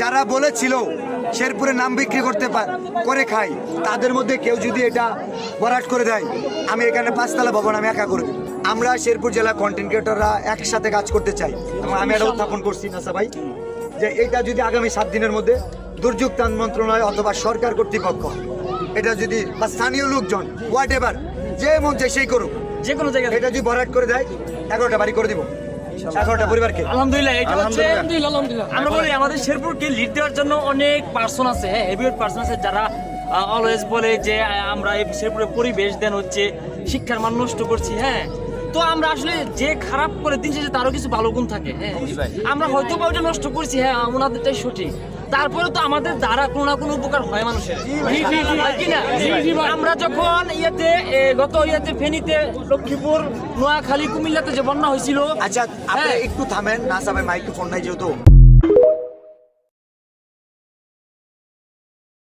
যারা বলেছিল শেরপুরে নাম বিক্রি করতে করে খাই তাদের মধ্যে কেউ যদি এটা বরাট করে দেয় আমি এখানে পাঁচতলা ভবন আমি একা করে আমরা শেরপুর জেলা কন্টেন্ট ক্রিয়েটররা একসাথে কাজ করতে চাই। এবং আমি এটা উত্থাপন করছি না ভাই যে এটা যদি আগামী সাত দিনের মধ্যে দুর্যোগ ত্রাণ মন্ত্রণালয় অথবা সরকার কর্তৃপক্ষ এটা যদি বা স্থানীয় লোকজন হোয়াট এভার যে মন চাই সেই করুক যে কোনো জায়গায় এটা যদি বরাট করে দেয় এগারোটা বাড়ি করে দিব। এগারোটা পরিবারকে? আলহামদুলিল্লাহ এটা হচ্ছে আমরা বলি আমাদের শেরপুরকে লিড দেওয়ার জন্য অনেক পার্সন আছে হ্যাঁ হেভিওয়েট পার্সন আছে যারা অলওয়েজ বলে যে আমরা এই শেরপুরের পরিবেশ দেন হচ্ছে শিক্ষার মান নষ্ট করছি হ্যাঁ। তো আমরা আসলে যে খারাপ করে দিন শেষে তারও কিছু ভালো গুণ থাকে হ্যাঁ। আমরা হয়তো বা ওটা নষ্ট করছি হ্যাঁ ওনাদেরটাই সঠিক। তারপরে তো আমাদের দ্বারা কোনো না কোনো উপকার হয় মানুষের? আমরা যখন ইয়েতে গত ইয়েতে ফেনীতে লক্ষ্মীপুর নোয়াখালী কুমিল্লাতে যে বন্যা হয়েছিল আচ্ছা আপনি হ্যাঁ। একটু থামেন না সামনে মাইক্রোফোন নাই যেহেতু।